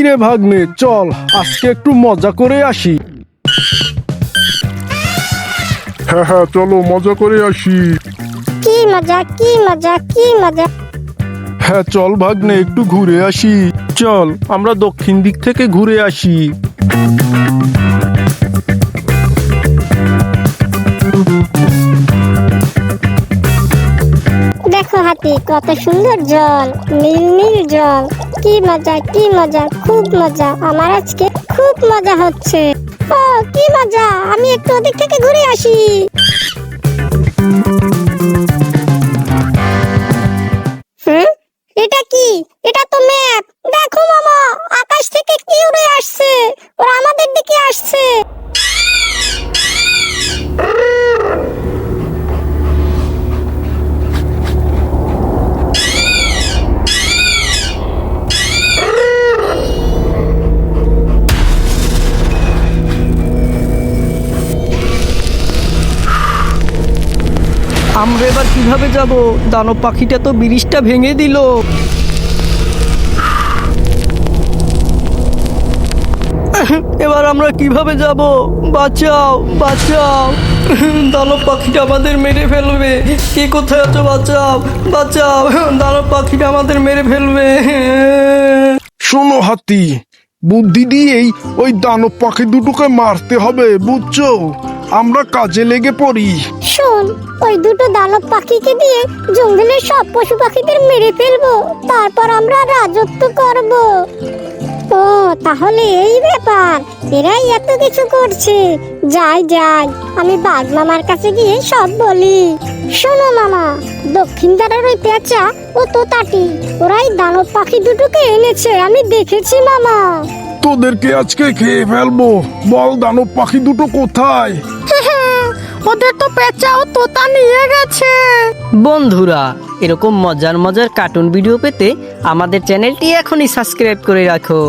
কিরে ভাগ্নে চল আজকে একটু মজা করে আসি। হ্যাঁ হ্যাঁ চলো মজা করে আসি। কি মজা কি মজা কি মজা? হ্যাঁ চল ভাগ্নে একটু ঘুরে আসি। চল আমরা দক্ষিণ দিক থেকে ঘুরে আসি। দেখো হাতি কত সুন্দর জল নীল নীল জল। কি মজা কি মজা, খুব মজা। আমার আজকে খুব মজা হচ্ছে। ও, কি মজা, আমি একটু ওদিক থেকে ঘুরে আসি। আমরা এবার কীভাবে যাব? দানব পাখিটা তো ব্রিজটা ভেঙে দিল। এবার আমরা কীভাবে যাব? বাঁচাও বাঁচাও। দানব পাখিটা আমাদের মেরে ফেলবে। কে কোথায় আছো? বাঁচাও বাঁচাও। দানব পাখিটা আমাদের মেরে ফেলবে। শোনো হাতি, বুদ্ধি দিয়েই ওই দানব পাখি দুটোকে মারতে হবে, বুঝছ? আমরা কাজে লেগে পড়ি। শোন, ওই দুটো দানব পাখিকে দিয়ে জঙ্গলের সব পশু পাখিদের মেরে ফেলব, তারপর আমরা রাজত্ব করব। ও, তাহলে এই ব্যাপার, এরাই এত কিছু করছে। যাই যাই, আমি বাঘ মামার কাছে গিয়ে সব বলি। শোনো মামা, দক্ষিণ দ্বারের ওই পেঁচা ও তোতাটি, ওরাই দানব পাখি দুটোকে এনেছে, আমি দেখেছি মামা। তোদেরকে আজকে খেয়ে ফেলব। বল দানব পাখি দুটো কোথায়? ওদের তো পেঁচা ও তোতা নিয়ে গেছে। বন্ধুরা এরকম মজার মজার কার্টুন ভিডিও পেতে আমাদের চ্যানেলটি এখনই সাবস্ক্রাইব করে রাখো।